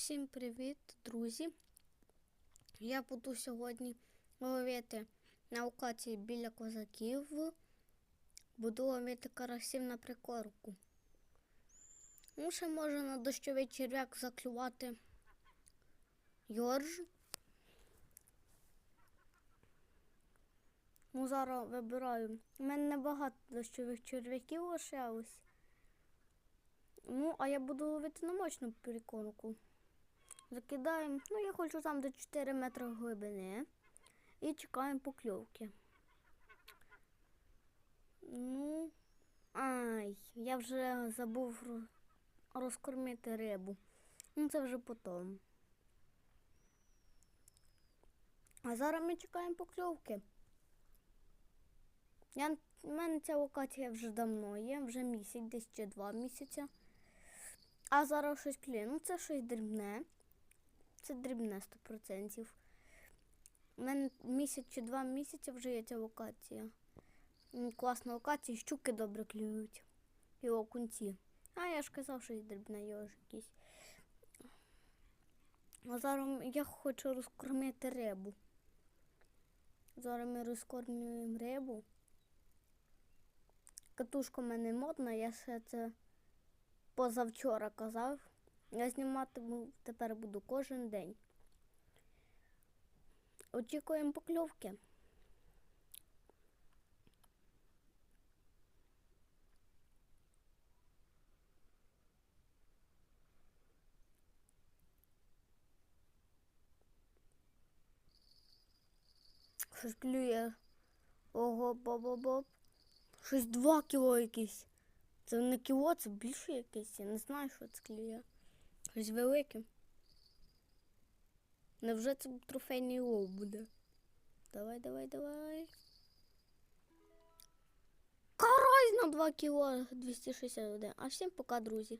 Всім привіт, друзі! Я буду сьогодні ловити на локації біля козаків. Буду ловити карасів на прикормку. Ну, ще може на дощовий черв'як заклювати йорж. Ну, зараз вибираю. У мене небагато дощових черв'яків лишилось. Ну, а я буду ловити на мощну прикормку. Закидаємо, ну я хочу там до 4 метри глибини. І чекаємо покльовки. Ну, ай, я вже забув розкормити рибу. Ну, це вже потім. А зараз ми чекаємо покльовки. Я, у мене ця локація вже давно є, вже місяць, десь чи два місяці. А зараз щось клює. Ну, це щось дрібне. Це дрібне 100%. У мене місяць чи два місяці вже є ця локація. Класна локація, щуки добре клюють. І окунці. А я ж казав, що є дрібне йож якийсь. А зараз я хочу розкормити рибу. Зараз ми розкормлюємо рибу. Катушка в мене модна, я ще це позавчора казав. Я зніматиму тепер буду кожен день. Очікуємо покльовки. Щось клює. Ого, боб-боб. Щось два кіло якісь. Це не кіло, це більше якесь. Я не знаю, що це клює. Щось великим. Невже це трофейний лов буде? Давай, давай, давай. Карась на 2 кіло 261. А всім пока, друзі.